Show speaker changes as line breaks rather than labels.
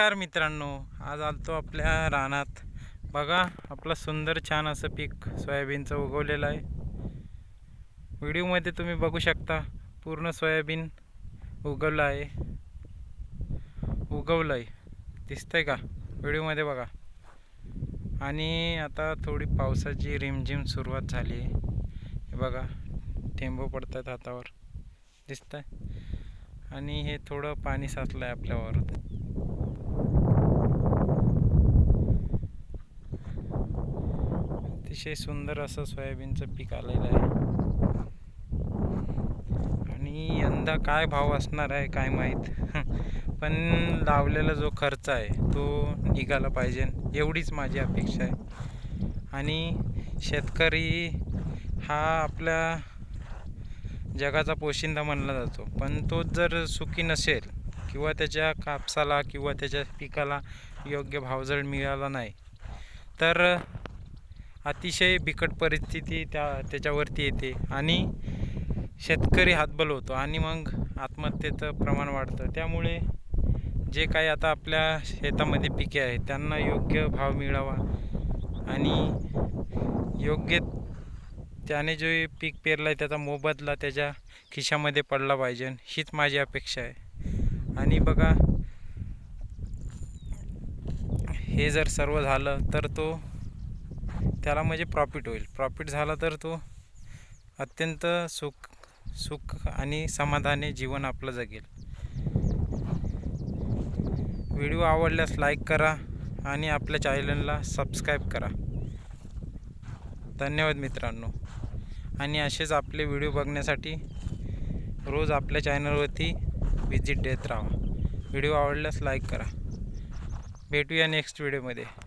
नमस्कार मित्रांनो आज आलतो आपल्या रानात. बघा आपलं सुंदर छान असं पीक सोयाबीनचं उगवलेलं आहे. व्हिडिओमध्ये तुम्ही बघू शकता पूर्ण सोयाबीन उगवलं आहे. उगवलं आहे दिसतंय का? व्हिडिओमध्ये बघा. आणि आता थोडी पावसाची रिमझिम सुरुवात झाली आहे. हे बघा थेंब पडत आहेत हातावर. दिसतंय? आणि हे थोडं पाणी साचलं आहे आपल्यावर. अतिशय सुंदर असं सोयाबीनचं पीक आलेलं आहे. आणि यंदा काय भाव असणार आहे काय माहीत? पण लावलेला जो खर्च आहे तो निघाला पाहिजे. एवढीच माझी अपेक्षा आहे. आणि शेतकरी हा आपल्या जगाचा पोशिंदा मानला जातो. पण तो जर सुखी नसेल किंवा त्याच्या कापसाला किंवा त्याच्या पिकाला योग्य भाव जर मिळाला नाही तर अतिशय बिकट परिस्थिती त्या त्याच्यावरती येते आणि शेतकरी हातबल होतो आणि मग आत्महत्येचं प्रमाण वाढतं. त्यामुळे जे काही आता आपल्या शेतामध्ये पिके आहेत त्यांना योग्य भाव मिळावा आणि योग्य त्याने जे पीक पेरलं आहे त्याचा मोबदला त्याच्या खिशामध्ये पडला पाहिजे. हीच माझी अपेक्षा आहे. आणि बघा हे जर सर्व झालं तर तो त्याला म्हणजे प्रॉफिट होईल. प्रॉफिट झाला तर तो अत्यंत सुख सुख आणि समाधाने जीवन आपलं जगेल. व्हिडिओ आवडल्यास लाईक करा आणि आपल्या चॅनलला सबस्क्राईब करा. धन्यवाद मित्रांनो. आणि असेच आपले व्हिडिओ बघण्यासाठी रोज आपल्या चॅनलवरती व्हिजिट देत राहा. व्हिडिओ आवडल्यास लाईक करा. भेटूया नेक्स्ट व्हिडिओमध्ये